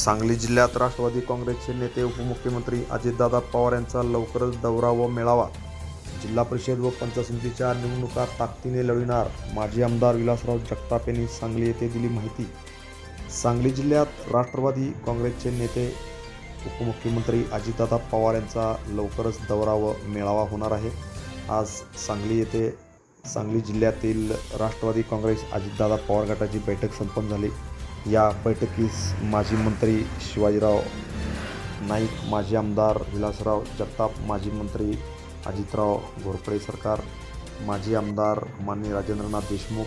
सांगली जिल्ह्यात राष्ट्रवादी काँग्रेसचे नेते उपमुख्यमंत्री अजितदादा पवार यांचा लवकरच दौरा व मेळावा. जिल्हा परिषद व पंचायत समितीच्या निवडणुका ताकदीने लढविणार माजी आमदार विलासराव जगताप यांनी सांगली येथे दिली माहिती. सांगली जिल्ह्यात राष्ट्रवादी काँग्रेसचे नेते उपमुख्यमंत्री अजितदादा पवार यांचा लवकरच दौरा व मेळावा होणार आहे. आज सांगली येथे सांगली जिल्ह्यातील राष्ट्रवादी काँग्रेस अजितदादा पवार गटाची बैठक संपन्न झाली. या बैठकीस माजी मंत्री शिवाजीराव नाईक माजी आमदार विलासराव जगताप माजी मंत्री अजितराव घोरपडे सरकार माजी आमदार माननीय राजेंद्रनाथ देशमुख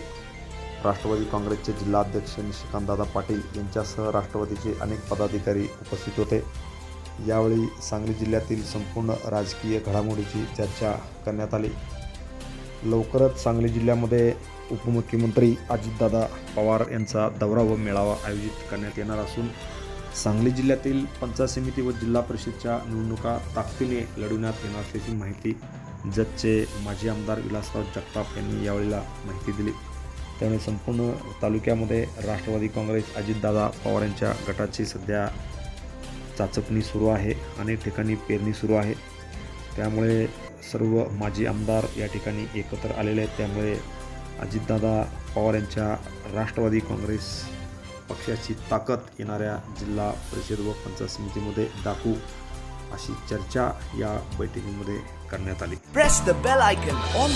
राष्ट्रवादी काँग्रेसचे जिल्हाध्यक्ष निशिकांतदादा पाटील यांच्यासह राष्ट्रवादीचे अनेक पदाधिकारी उपस्थित होते. यावेळी सांगली जिल्ह्यातील संपूर्ण राजकीय घडामोडीची चर्चा करण्यात आली. लवकरच सांगली जिल्ह्यामध्ये उपमुख्यमंत्री अजितदादा पवार यांचा दौरा व मेळावा आयोजित करण्यात येणार असून सांगली जिल्ह्यातील पंचायत समिती व जिल्हा परिषदच्या निवडणुका ताकदीने लढवण्यात येणार असल्याची माहिती जतचे माजी आमदार विलासराव जगताप यांनी यावेळेला माहिती दिली. त्यामुळे संपूर्ण तालुक्यामध्ये राष्ट्रवादी काँग्रेस अजितदादा पवार यांच्या गटाची सध्या चाचपणी सुरू आहे. अनेक ठिकाणी पेरणी सुरू आहे. त्यामुळे सर्व माजी आमदार या ठिकाणी एकत्र आलेले आहेत. त्यामुळे अजितदादा पवार यांच्या राष्ट्रवादी काँग्रेस पक्षाची ताकद येणाऱ्या जिल्हा परिषद व पंचायत समितीमध्ये दाखवू अशी चर्चा या बैठकीमध्ये करण्यात आली. Press the bell icon on